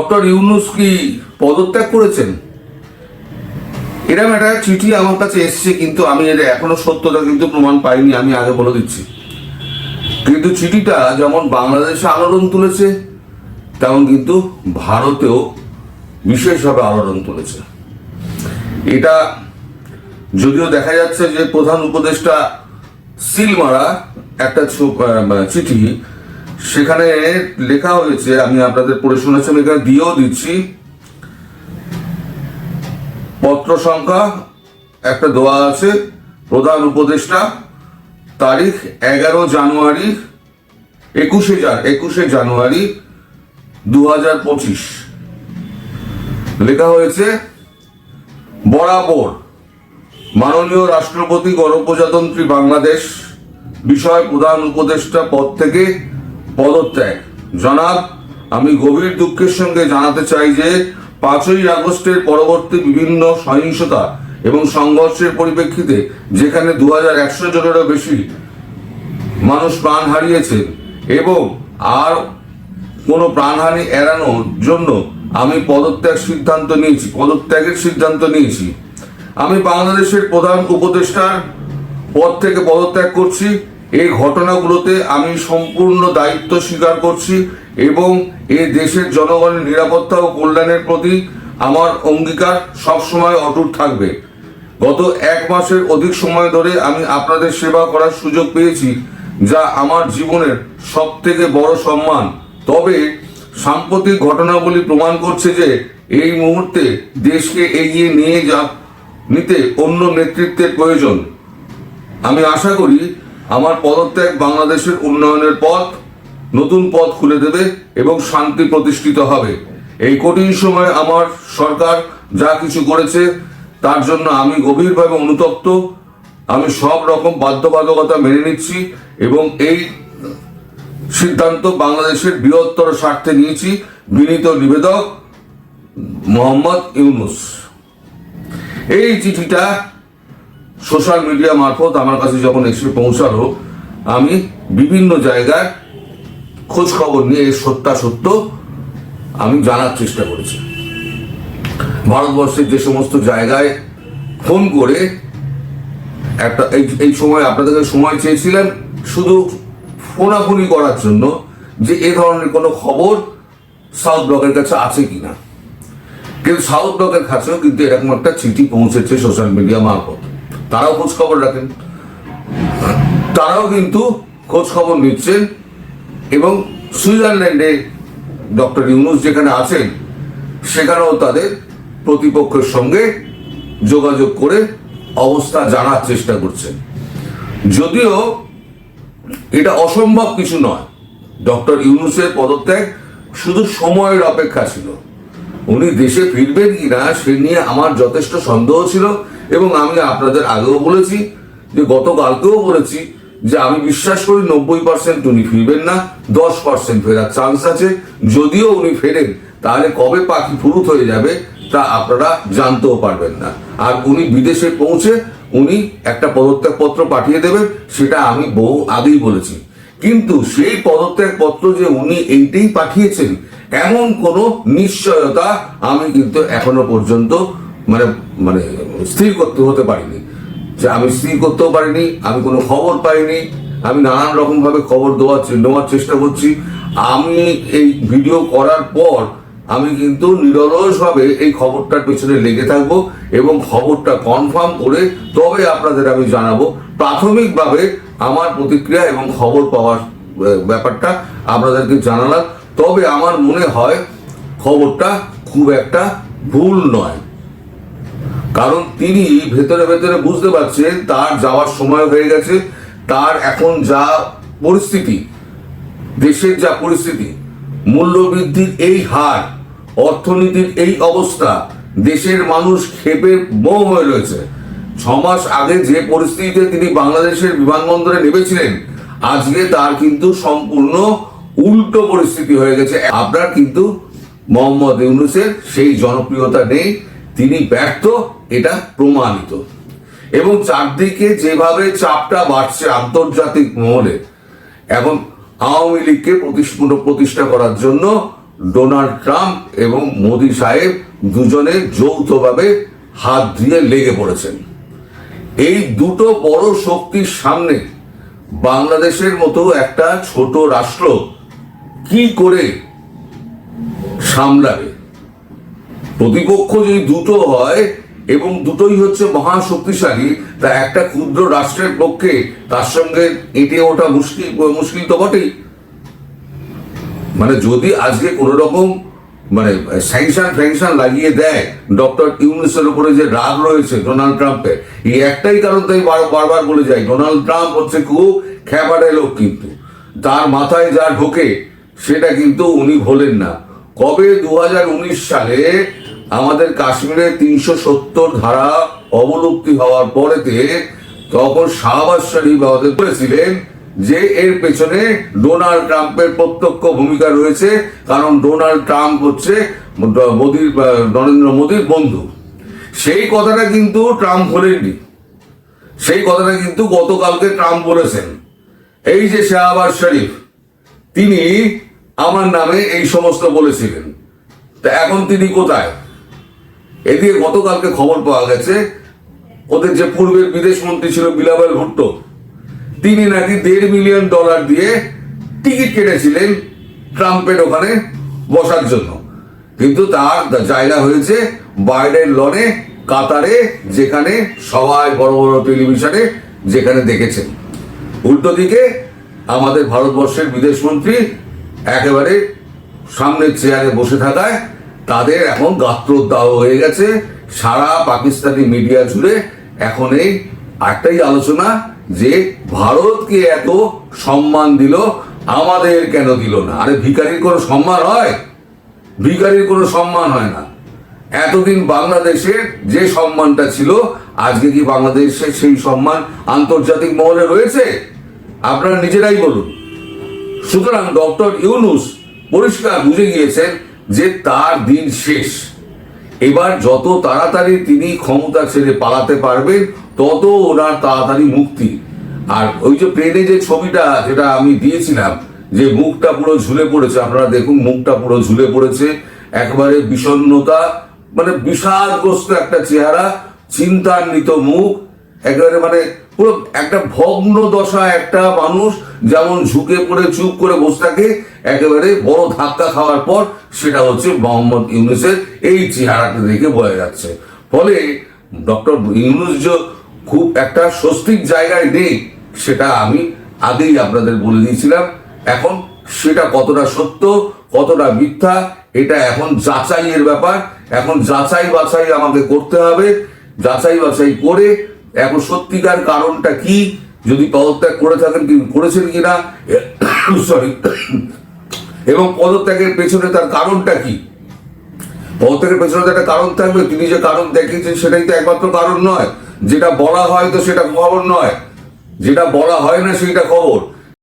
Doctor Yunus কি পদত্যাগ করেছেন? এরকম একটা চিঠি আমার কাছে এসছে কিন্তু আমি এর এখনও সত্যতা কিন্তু প্রমাণ পাইনি আমি আগে বলে দিচ্ছি। কিন্তু চিঠিটা যেমন বাংলাদেশে আলোড়ন তুলেছে তেমন কিন্তু ভারতেও বিশেষভাবে আলোড়ন তুলেছে। এটা যদিও দেখা যাচ্ছে যে প্রধান উপদেষ্টা সিল মারা একটা আহ, চিঠি সেখানে লেখা হয়েছে, আমি আপনাদের পড়ে শোনাচ্ছি আমি এখানে দিয়েও দিচ্ছি। পত্র সংখ্যা, একটা দেওয়া আছে, প্রধান উপদেষ্টা, তারিখ এগারো জানুয়ারি, একুশে একুশে জানুয়ারি দু হাজার পঁচিশ। লেখা হয়েছে, বরাবর মাননীয় রাষ্ট্রপতি গণপ্রজাতন্ত্রী বাংলাদেশ, বিষয় প্রধান উপদেষ্টা পদ থেকে পদত্যাগ। জনাব, আমি গভীর দুঃখের সঙ্গে জানাতে চাই যে পাঁচই আগস্টের পরবর্তী বিভিন্ন সহিংসতা এবং সংঘর্ষের পরিপ্রেক্ষিতে যেখানে দু হাজার একশো জনেরও বেশি মানুষ প্রাণ হারিয়েছেন এবং আর কোনো প্রাণহানি এড়ানোর জন্য আমি পদত্যাগ সিদ্ধান্ত নিয়েছি, পদত্যাগের সিদ্ধান্ত নিয়েছি। আমি বাংলাদেশের প্রধান উপদেষ্টার পদ থেকে পদত্যাগ করছি। এই ঘটনাগুলোতে আমি সম্পূর্ণ দায়িত্ব স্বীকার করছি এবং এই দেশের জনগণের নিরাপত্তা ও কল্যাণের প্রতি আমার অঙ্গীকার সবসময় অটুট থাকবে। গত এক মাসের অধিক সময় ধরে আমি আপনাদের সেবা করার সুযোগ পেয়েছি, যা আমার জীবনের সব থেকে বড় সম্মান। তবে সাম্প্রতিক ঘটনাবলী প্রমাণ করছে যে এই মুহূর্তে দেশকে এগিয়ে নিয়ে যা নিতে অন্য নেতৃত্বের প্রয়োজন। আমি আশা করি আমার পদত্যাগ বাংলাদেশের উন্নয়নের পথ নতুন পথ খুলে দেবে এবং শান্তি প্রতিষ্ঠিত হবে। এই কঠিন সময়ে আমার সরকার যা কিছু করেছে, তার জন্য আমি গভীরভাবে অনুতপ্ত। আমি সব রকম বাধ্যবাধকতা মেনে নিচ্ছি এবং এই সিদ্ধান্ত বাংলাদেশের বৃহত্তর স্বার্থে নিয়েছি। বিনীত নিবেদক মোহাম্মদ ইউনুস। এই চিঠিটা সোশ্যাল মিডিয়া মারফত আমার কাছে যখন এসে পৌঁছালো, আমি বিভিন্ন জায়গায় খোঁজ খবর নিয়ে এর সত্যাসত্য আমি জানার চেষ্টা করেছি। ভারতবর্ষের যে সমস্ত জায়গায় ফোন করে একটা, এই এই সময় আপনাদের সময় চেয়েছিলেন শুধু ফোনাফোনি করার জন্য যে এ ধরনের কোনো খবর সাউথ ব্লকের কাছে আছে কিনা। কিন্তু সাউথ ব্লকের কাছেও কিন্তু এরকম একটা চিঠি পৌঁছেছে সোশ্যাল মিডিয়া মারফত। তারাও খোঁজ খবর রাখেন। তারাও কিন্তু খোঁজ খবর নিচ্ছেন এবং সুইজারল্যান্ডে ডক্টর ইউনুস যেখানে আছেন, সেখানেও তাদের প্রতিপক্ষের সঙ্গে যোগাযোগ করে অবস্থা জানার চেষ্টা করছেন। যদিও এটা অসম্ভব কিছু নয়, ডক্টর ইউনুসের পদত্যাগ শুধু সময়ের অপেক্ষা ছিল। উনি দেশে ফিরবেন কিনা সে নিয়ে আমার যথেষ্ট সন্দেহ ছিল। এবং আমি আপনাদের আগেও বলেছি, যে গতকালকেও বলেছি যে আমি বিশ্বাস করি নব্বই পার্সেন্ট উনি ফিরবেন না, দশ পার্সেন্ট ফেরার চান্স আছে। যদিও উনি ফেরেন, তাহলে কবে পাখি ফুরুত হয়ে যাবে তা আপনারা জানতেও পারবেন না। আর উনি বিদেশে পৌঁছে উনি একটা পদত্যাগ পত্র পাঠিয়ে দেবেন, সেটা আমি বহু আগেই বলেছি। কিন্তু সেই পদত্যাগ পত্র যে উনি এইটাই পাঠিয়েছেন, এমন কোনো নিশ্চয়তা আমি কিন্তু এখনও পর্যন্ত মানে মানে স্থির করতে হতে পারিনি। যে আমি স্থির করতেও পারিনি, আমি কোনো খবর পাইনি, আমি নানান রকম ভাবে খবর দেওয়ার নেওয়ার চেষ্টা করছি। আমি এই ভিডিও করার পর আমি কিন্তু নিরলসভাবে এই খবরটার পেছনে লেগে থাকব এবং খবরটা কনফার্ম করে তবে আপনাদের আমি জানাব। প্রাথমিকভাবে আমার প্রতিক্রিয়া এবং খবর পাওয়ার ব্যাপারটা আপনাদেরকে জানালাম। তবে আমার মনে হয় খবরটা খুব একটা ভুল নয়। কারণ তিনি ভেতরে ভেতরে বুঝতে পারছেন তার যাওয়ার সময় হয়ে গেছে, তার এখন যা পরিস্থিতি, দেশের যা পরিস্থিতি, মূল্যবৃদ্ধির এই হার, অর্থনীতির এই অবস্থা, দেশের মানুষ ক্ষেপে বোম হয়ে রয়েছে। ছ মাস আগে যে পরিস্থিতিতে তিনি বাংলাদেশের বিমানবন্দরে নেমেছিলেন, আজকে তার কিন্তু সম্পূর্ণ উল্টো পরিস্থিতি হয়ে গেছে। আপনার কিন্তু মোহাম্মদ ইউনুসের সেই জনপ্রিয়তা নেই তিনি ব্যর্থ, এটা প্রমাণিত। এবং চারদিকে যেভাবে চাপটা বাড়ছে আন্তর্জাতিক মহলে এখন আওয়ামী লীগকে প্রতিষ্ঠা করার জন্য ডোনাল্ড ট্রাম্প এবং মোদি সাহেব দুজনে যৌথভাবে হাত দিয়ে লেগে পড়েছেন। এই দুটো বড় শক্তির সামনে বাংলাদেশের মতো একটা ছোট রাষ্ট্র কি করে সামলাবে? প্রতিপক্ষ যদি দুটো হয়, এবং দুটোই হচ্ছে মহা শক্তিশালী, তা একটা ক্ষুদ্র রাষ্ট্রের পক্ষে তার সঙ্গে এঁটে ওঠা মুশকিল মুশকিল তো বটেই। মানে যদি আজকে কোনো রকম মানে স্যাংশন ফ্যাংশন লাগিয়ে দেয় ডক্টর ইউনিসের উপরে যে রাগ রয়েছে ডোনাল্ড ট্রাম্পের, এই একটাই কারণ তাই বার- বারবার বলে যাই ডোনাল্ড ট্রাম্প হচ্ছে খুব খ্যাপাটে লোক কিন্তু। তার মাথায় যা ঢোকে, সেটা কিন্তু উনি ভোলেন না। কবে দু হাজার উনিশ সালে আমাদের কাশ্মীরে তিনশো সত্তর ধারা অবলুপ্তি হওয়ার পরেতে তখন শাহবাজ শরীফ আমাদের বলেছিলেন যে এর পেছনে ডোনাল্ড ট্রাম্পের প্রত্যক্ষ ভূমিকা রয়েছে, কারণ ডোনাল্ড ট্রাম্প হচ্ছে মোদির নরেন্দ্র মোদীর বন্ধু। সেই কথাটা কিন্তু ট্রাম্প বলেননি। সেই কথাটা কিন্তু গতকালকে ট্রাম্প বলেছেন। এই যে শাহবাজ শরীফ, তিনি আমার নামে এই সমস্ত বলেছিলেন। তা এখন তিনি কোথায়? এদিকে গতকালকে খবর পাওয়া গেছে, ওদের যে পূর্বের বিদেশ মন্ত্রী ছিল বিলাবাল ভুট্টো, তিনি নাকি দেড় মিলিয়ন ডলার দিয়ে টিকিট কেটেছিলেন ট্রাম্পের ওখানে বসার জন্য। কিন্তু তার জায়গা হয়েছে বাইডেন লনে, কাতারে, যেখানে সবাই বড় বড় টেলিভিশনে যেখানে দেখেছেন। উল্টো দিকে আমাদের ভারতবর্ষের বিদেশমন্ত্রী একেবারে সামনের চেয়ারে বসে থাকায় তাদের এখন গাত্রোদ্দাহ হয়ে গেছে। সারা পাকিস্তানি মিডিয়া জুড়ে এখন এই একটাই আলোচনা যে ভারতকে এত সম্মান দিল, আমাদের কেন দিল না? আরে ভিখারির কোনো সম্মান হয়? ভিখারির কোনো সম্মান হয় না। এতদিন বাংলাদেশের যে সম্মানটা ছিল, আজকে কি বাংলাদেশে সেই সম্মান আন্তর্জাতিক মহলে রয়েছে? আপনারা নিজেরাই বলুন। সুতরাং ডক্টর ইউনুস পরিষ্কার বুঝে গিয়েছেন যে তার দিন শেষ। এবার যত তাড়াতাড়ি তিনি ক্ষমতা ছেড়ে পালাতে পারবেন, তত ওনার তাড়াতাড়ি মুক্তি। আর ওই যে প্লেনে যে ছবিটা, যেটা আমি দিয়েছিলাম, যে মুখটা পুরো ঝুলে পড়েছে, আপনারা দেখুন, মুখটা পুরো ঝুলে পড়েছে। একবারে বিষণ্ণতা মানে বিষাদগ্রস্ত একটা চেহারা, চিন্তান্বিত মুখ, একেবারে মানে পুরো একটা ভগ্ন দশা একটা মানুষ যেমন ঝুঁকে পড়ে, চুপ করে বসে থাকে, একেবারে বড় ধাক্কা খাওয়ার পর সেটা হচ্ছে মোহাম্মদ ইউনুসের এই চেহারাটা দেখে বোঝা যাচ্ছে। ফলে ডক্টর ইউনুস যে খুব একটা স্বস্তিক জায়গায় নেই, সেটা আমি আগেই আপনাদের বলে দিয়েছিলাম। এখন সেটা কতটা সত্য, কতটা মিথ্যা, এটা এখন যাচাইয়ের ব্যাপার। এখন যাচাই বাছাই আমাকে করতে হবে। যাচাই বাছাই করে এখন সত্যিকার কারণটা কি? যদি পদত্যাগ করে থাকেন কি করেছেন কিনা? সরি এবং পদত্যাগের পেছনে তার কারণটা কি? পদত্যাগের পেছনে তো একটা কারণ থাকবে। তিনি যে কারণ দেখিয়েছেন সেটাই তো একমাত্র কারণ নয়। যেটা বলা হয় তো সেটা খবর নয়। যেটা বলা হয় না সেইটা খবর।